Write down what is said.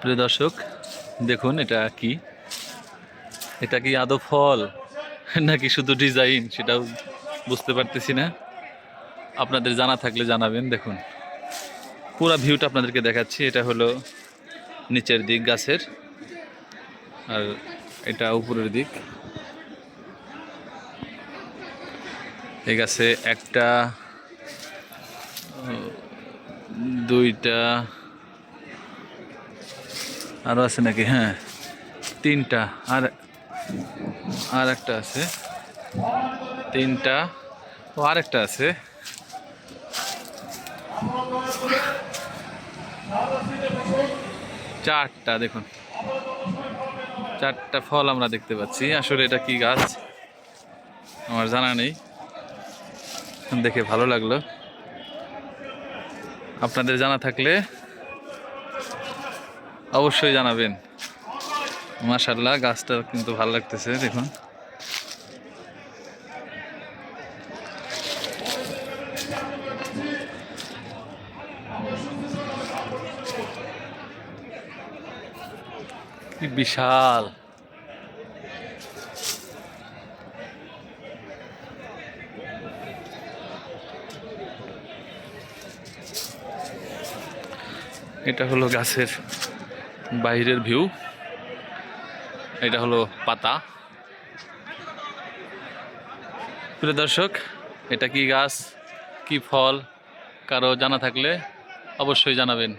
প্রিয় দর্শক, দেখুন এটা কি। এটা কি আদৌ ফল নাকি শুধু ডিজাইন সেটাও বুঝতে পারতেছি না। আপনাদের জানা থাকলে জানাবেন, দেখুন। পুরো ভিউটা আপনাদেরকে দেখাচ্ছি, এটা হলো নিচের দিক গাছের, আর এটা উপরের দিক। এই গাছে একটা, দুইটা আরও আছে নাকি? হ্যাঁ তিনটা। আর আর একটা আছে। তিনটা। ও, আরেকটা আছে। চারটা, দেখুন। চারটা ফল আমরা দেখতে পাচ্ছি। আসলে এটা কি গাছ? আমার জানা নেই। দেখে ভালো লাগল। আপনাদের জানা থাকলে অবশ্যই জানাবেন। মাশাল্লাহ গাছটা কিন্তু ভালো লাগতেছে দেখুন। কি বিশাল। এটা হলো গাছের বাইরের ভিউ। এটা হলো পাতা। প্রিয় দর্শক, এটা কি গাছ, কি ফল, কারও জানা থাকলে অবশ্যই জানাবেন।